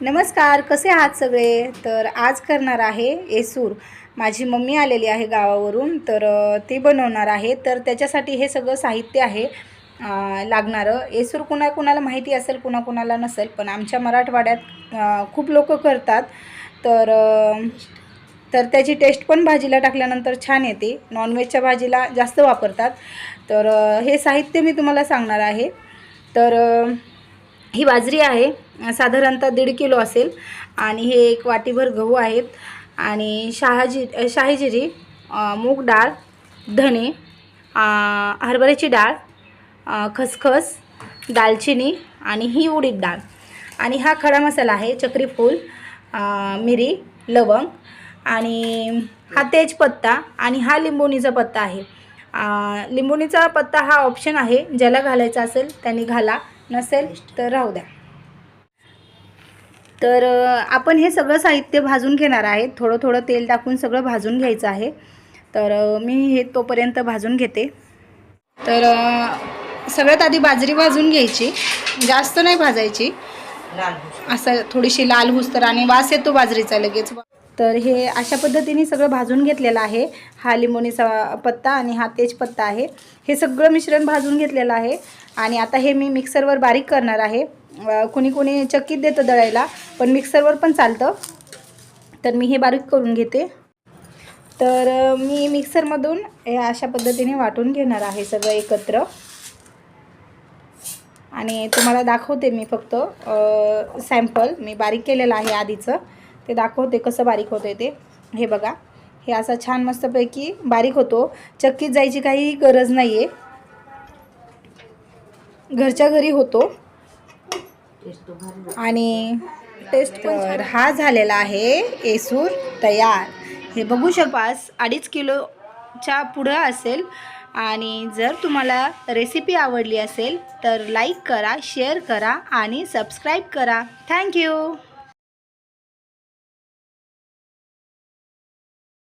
नमस्कार कसे आहात सगळे? तर आज करणार आहे येसूर. माझी मम्मी आलेली आहे गावावरून तर ती बनवणार आहे. तर त्याच्यासाठी हे सगळं साहित्य आहे लागणारं. येसूर कुणा कुणाला माहिती असेल कुणाकुणाला नसेल पण आमच्या मराठवाड्यात खूप लोक करतात. तर तर त्याची टेस्ट पण भाजीला टाकल्यानंतर छान येते. नॉनव्हेजच्या भाजीला जास्त वापरतात. तर हे साहित्य मी तुम्हाला सांगणार आहे. तर ही बाजरी आहे. साधारणतः दीड किलो असेल. आणि हे एक वाटीभर गहू आहेत. आणि शहाजी शाहीजिरी मूग डाळ धने हरभऱ्याची डाळ खसखस दालचिनी आणि ही उडीद डाळ. आणि हा खडा मसाला आहे चक्रीफूल मिरी लवंग आणि हा तेजपत्ता आणि हा लिंबोणीचा पत्ता आहे. लिंबोणीचा पत्ता हा ऑप्शन आहे. ज्याला घालायचा असेल त्यांनी घाला. नसेल तर राहू द्या. तर आपण हे सगळं साहित्य भाजून घेणार आहे थोडं थोडं तेल टाकून सगळं भाजून घ्यायचं आहे. तर मी हे तोपर्यंत भाजून घेते. तर सगळ्यात आधी बाजरी भाजून घ्यायची. जास्त नाही भाजायची. असं थोडीशी लाल हुस्तर आणि वास येतो बाजरीचा लगेच. तर हे अशा पद्धतीने सगळं भाजून घेतलेलं आहे. हा लिंबोणीचा पत्ता आणि हा तेजपत्ता आहे. हे सगळं मिश्रण भाजून घेतलेलं आहे. आणि आता हे मी मिक्सरवर बारीक करणार आहे. कुणी कुणी चक्कीत देतं दळायला पण मिक्सरवर पण चालतं. तर मी हे बारीक करून घेते. तर मी मिक्सरमधून हे अशा पद्धतीने वाटून घेणार आहे सगळं एकत्र. आणि तुम्हाला दाखवते मी फक्त सॅम्पल. मी बारीक केलेलं आहे आधीचं. ते दाखवते कसं बारीक होतं ते. हे बघा. हे असा छान मस्तपैकी बारीक होतो. चक्कीत जायची काही गरज नाही आहे घरच्या घरी होतो. आणि टेस्ट पण हा झालेला आहे. येसूर तयार. हे बघू शकास अडीच किलोच्या पुढं असेल. आणि जर तुम्हाला रेसिपी आवडली असेल तर लाईक करा शेअर करा आणि सबस्क्राईब करा. थँक्यू